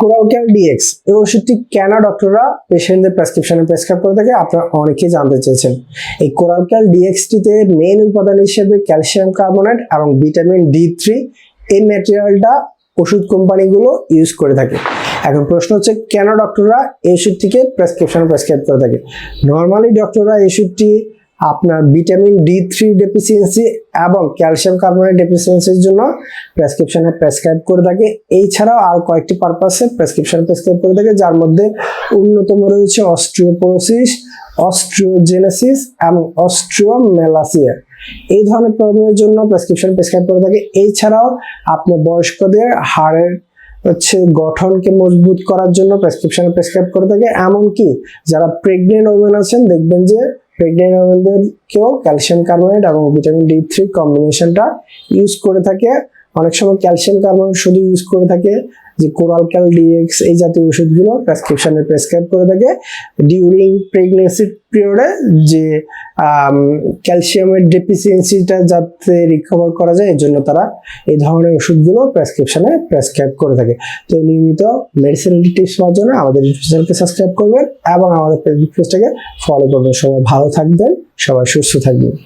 Coralcal dx এই ওষুধটি কেন ডক্টররা পেশেন্টদের প্রেসক্রিপশনে প্রেসক্রাইব করে থাকে। আপনারা অনেকেই জানতে চেয়েছেন। এই কোরালক্যাল ডিএক্সটিতে মেইন উপাদান হিসেবে ক্যালসিয়াম কার্বনেট এবং ভিটামিন ডি থ্রি এই ম্যাটেরিয়ালটা ওষুধ কোম্পানিগুলো ইউজ করে থাকে। এখন প্রশ্ন হচ্ছে, কেন ডক্টররা এই ওষুধটিকে প্রেসক্রিপশনে প্রেসক্রাইব করে থাকে? নর্মালি ডক্টররা এই ওষুধটি আপনার ভিটামিন ডি থ্রি ডেফিসিয়েন্সি এবং ক্যালসিয়াম কার্বনেট ডেফিসিয়েন্সির জন্য প্রেসক্রিপশনে প্রেসক্রাইব করে থাকে। এছাড়াও আর কয়েকটি পারপাসে প্রেসক্রিপশন প্রেসক্রাইব করে থাকে, যার মধ্যে অন্যতম রয়েছে অস্ট্রিওপোরোসিস অস্ট্রিওজেনেসিস এবং অস্ট্রিওমেলাসিয়া এই ধরনের প্রবলেমের জন্য প্রেসক্রিপশন প্রেসক্রাইব করে থাকে। এছাড়াও আপনার বয়স্কদের হাড়ের হচ্ছে গঠনকে মজবুত করার জন্য প্রেসক্রিপশন প্রেসক্রাইব করে থাকে। এমনকি যারা প্রেগনেন্ট ওমেন আছেন, দেখবেন যে প্রেগনেন্ট ওমেনদেরকেও ক্যালসিয়াম কার্বনেট এবং ভিটামিন ডি থ্রি কম্বিনেশনটা ইউজ করে থাকে। অনেক সময় ক্যালসিয়াম কার্বনেট শুধু ইউজ করে থাকে। যে কোরাল ক্যাল ডিএক্স এই জাতীয় ওষুধগুলো প্রেসক্রিপশনে প্রেসক্রাইব করে থাকে ডিউরিং প্রেগনেন্সি পিরিয়ডে যে ক্যালসিয়ামের ডেফিসিয়েন্সিটা যাতে রিকভার করা যায়, এর জন্য তারা এই ধরনের ওষুধগুলো প্রেসক্রিপশনে প্রেসক্রাইব করে থাকে। তো নিয়মিত মেডিসিন টিপস পাওয়ার জন্য আমাদের চ্যানেলকে সাবস্ক্রাইব করবেন এবং আমাদের ফেসবুক পেজটাকে ফলো করবেন। সবাই ভালো থাকবেন, সবাই সুস্থ থাকবেন।